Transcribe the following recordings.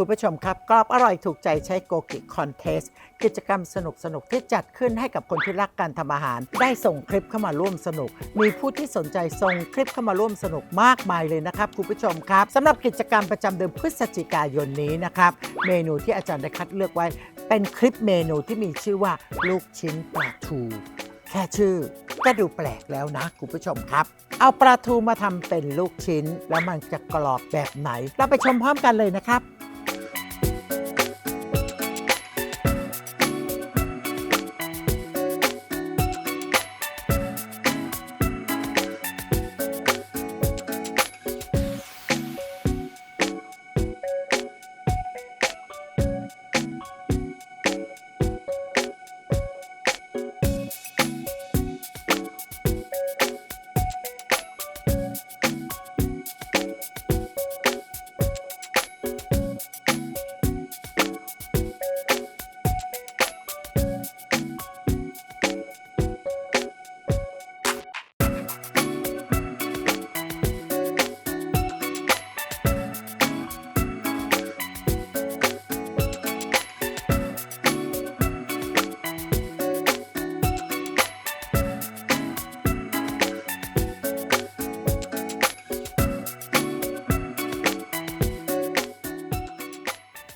คุณผู้ชมครับกรอบอร่อยถูกใจใช้โกกิคอนเทสกิจกรรมสนุกสนุกที่จัดขึ้นให้กับคนที่รักการทำอาหาร ได้ส่งคลิปเข้ามาร่วมสนุก มีผู้ที่สนใจส่งคลิปเข้ามาร่วมสนุกมากมายเลยนะครับคุณผู้ชมครับสำหรับกิจกรรมประจำเดือนพฤศจิกายนนี้นะครับเมนูที่อาจารย์ได้คัดเลือกไว้ เป็นคลิปเมนูที่มีชื่อว่าลูกชิ้นปลาทูแค่ชื่อก็ดูแปลกแล้วนะคุณผู้ชมครับ เอาปลาทูมาทำเป็นลูกชิ้น แล้วมันจะกรอบแบบไหน เราไปชมพร้อมกันเลยนะครับ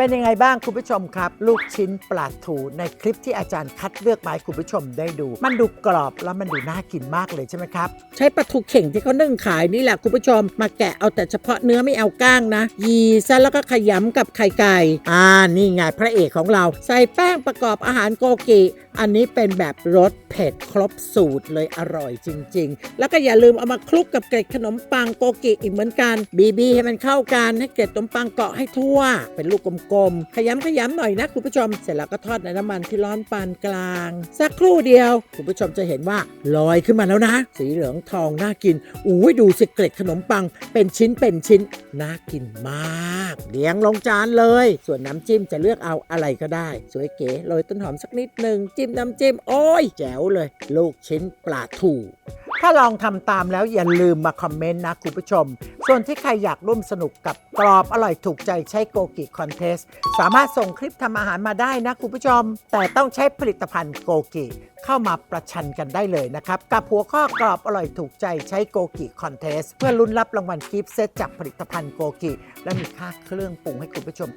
เป็นยังไงบ้างคุณผู้ชมครับ ลูกชิ้นปลาทูในคลิปที่อาจารย์คัดเลือกมาให้คุณผู้ชมได้ดู มันดูกรอบแล้วมันดูน่ากินมากเลยใช่ไหมครับ ใช้ปลาทูเข่งที่เขานึ่งขายนี่แหละคุณผู้ชม มาแกะเอาแต่เฉพาะเนื้อไม่เอาก้างนะยีซะแล้วก็ขยำกับไข่ไก่อ่านี่ไงพระเอกของเรา ใส่แป้งประกอบอาหารโกกิอันนี้เป็นแบบรสเผ็ดครบสูตรเลยอร่อยจริง ๆ แล้วก็อย่าลืมเอามาคลุกกับเกล็ดขนมปังโกกิอีกเหมือนกันบีบีให้มันเข้ากันให้เกล็ดขนมปังเกาะให้ทั่ว เป็นลูกกลมๆ ขยำขยำหน่อยนะคุณผู้ชม เสร็จแล้วก็ทอดในน้ำมันที่ร้อนปานกลาง สักครู่เดียว คุณผู้ชมจะเห็นว่าลอยขึ้นมาแล้วนะ สีเหลืองทองน่ากินอุ้ยดูสิเกล็ดขนมปัง เป็นชิ้นเป็นชิ้นน่ากินมาก เลี้ยงลงจานเลย ส่วนน้ำจิ้มจะเลือกเอาอะไรก็ได้ สวยเก๋โรยต้นหอมสักนิดหนึ่งจิ้มน้ำจิ้มโอ้ยแจ๋วเลย ลูกชิ้นปลาทู ถ้าลองทำตามแล้วอย่าลืมมาคอมเมนต์นะคุณผู้ชม ส่วนที่ใครอยากร่วมสนุกกับกรอบอร่อยถูกใจใช้โกกิคอนเทส สามารถส่งคลิปทำอาหารมาได้นะคุณผู้ชม แต่ต้องใช้ผลิตภัณฑ์โกกิ เข้ามาประชันกันได้เลยนะครับ กับหัวข้อกรอบอร่อยถูกใจใช้โกกิคอนเทสเพื่อลุ้นรับรางวัลกิฟต์เซตจากผลิตภัณฑ์โกกิ และมีค่าเครื่องปรุงให้คุณผู้ชม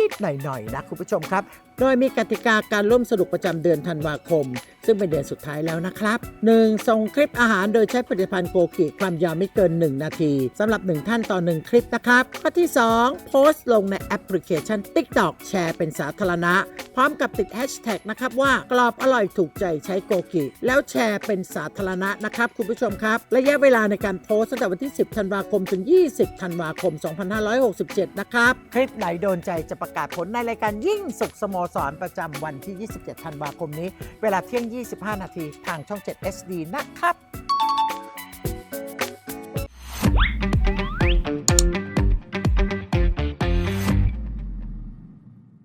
นิดๆหน่อยๆนะคุณผู้ชมครับ โดยมีกติกาการร่วมสนุกประจำเดือนธันวาคม ซึ่งเป็นเดือนสุดท้ายแล้วนะครับ 1. ส่งคลิปอาหารโดยใช้ผลิตภัณฑ์โกกิความยาวไม่เกิน 1 นาทีสำหรับ 1 ท่านต่อ 1 คลิปนะครับข้อที่ 2 โพสต์ลงในแอปพลิเคชัน TikTok แชร์เป็นสาธารณะ พร้อมกับติดแฮชแท็กนะครับว่ากรอบอร่อยถูกใจใช้โกกิ แล้วแชร์เป็นสาธารณะนะครับคุณผู้ชมครับ ระยะเวลาในการโพสต์ตั้งแต่วันที่ 10 ธันวาคม ถึง 20 ธันวาคม 2567 นะครับ คลิปไหนโดนใจจะประกาศผลในรายการยิ่งสุขสโมสรประจำวันที่ 27 ธันวาคมนี้ เวลาเที่ยง 25 นาทีทางช่อง 7 SD นะครับ